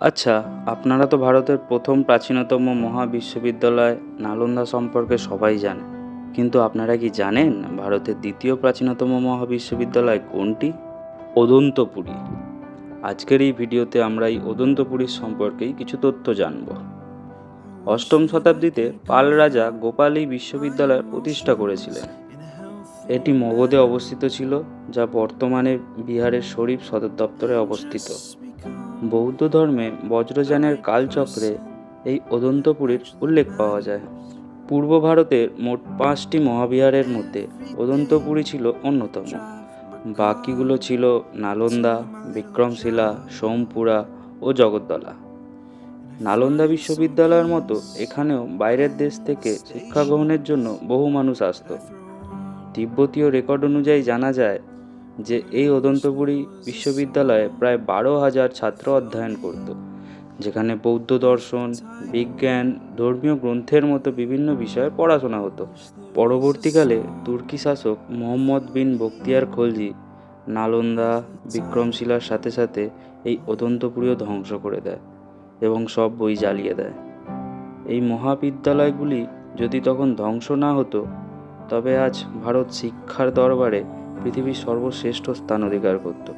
আচ্ছা আপনারা তো ভারতের প্রথম প্রাচীনতম মহাবিশ্ববিদ্যালয় নালন্দা সম্পর্কে সবাই জানে। কিন্তু আপনারা কি জানেন ভারতের দ্বিতীয় প্রাচীনতম মহাবিশ্ববিদ্যালয় কোনটি? অদন্তপুরী। আজকের এই ভিডিওতে আমরা এই অদন্তপুরীর সম্পর্কেই কিছু তথ্য জানব। অষ্টম শতাব্দীতে পাল রাজা গোপাল এই বিশ্ববিদ্যালয় প্রতিষ্ঠা করেছিলেন। এটি মগধে অবস্থিত ছিল, যা বর্তমানে বিহারের শরীফ সদর দপ্তরে অবস্থিত। বৌদ্ধ ধর্মে বজ্রযানের কালচক্রে এই অদন্তপুরীর উল্লেখ পাওয়া যায়। পূর্ব ভারতের মোট পাঁচটি মহাবিহারের মধ্যে অদন্তপুরী ছিল অন্যতম। বাকিগুলো ছিল নালন্দা, বিক্রমশিলা, সোমপুরা ও জগদ্দলা। নালন্দা বিশ্ববিদ্যালয়ের মতো এখানেও বাইরের দেশ থেকে শিক্ষা গ্রহণের জন্য বহু মানুষ আসতো। তিব্বতীয় রেকর্ড অনুযায়ী জানা যায় যে এই অদন্তপুরী বিশ্ববিদ্যালয়ে প্রায় বারো হাজার ছাত্র অধ্যয়ন করত, যেখানে বৌদ্ধ দর্শন, বিজ্ঞান, ধর্মীয় গ্রন্থের মতো বিভিন্ন বিষয়ে পড়াশোনা হতো। পরবর্তীকালে তুর্কি শাসক মোহাম্মদ বিন বক্তিয়ার খলজি নালন্দা বিক্রমশিলার সাথে সাথে এই অদন্তপুরীও ধ্বংস করে দেয় এবং সব বই জ্বালিয়ে দেয়। এই মহাবিদ্যালয়গুলি যদি তখন ধ্বংস না হতো, তবে আজ ভারত শিক্ষার দরবারে পৃথিবীর সর্বশ্রেষ্ঠ স্থান অধিকার করত।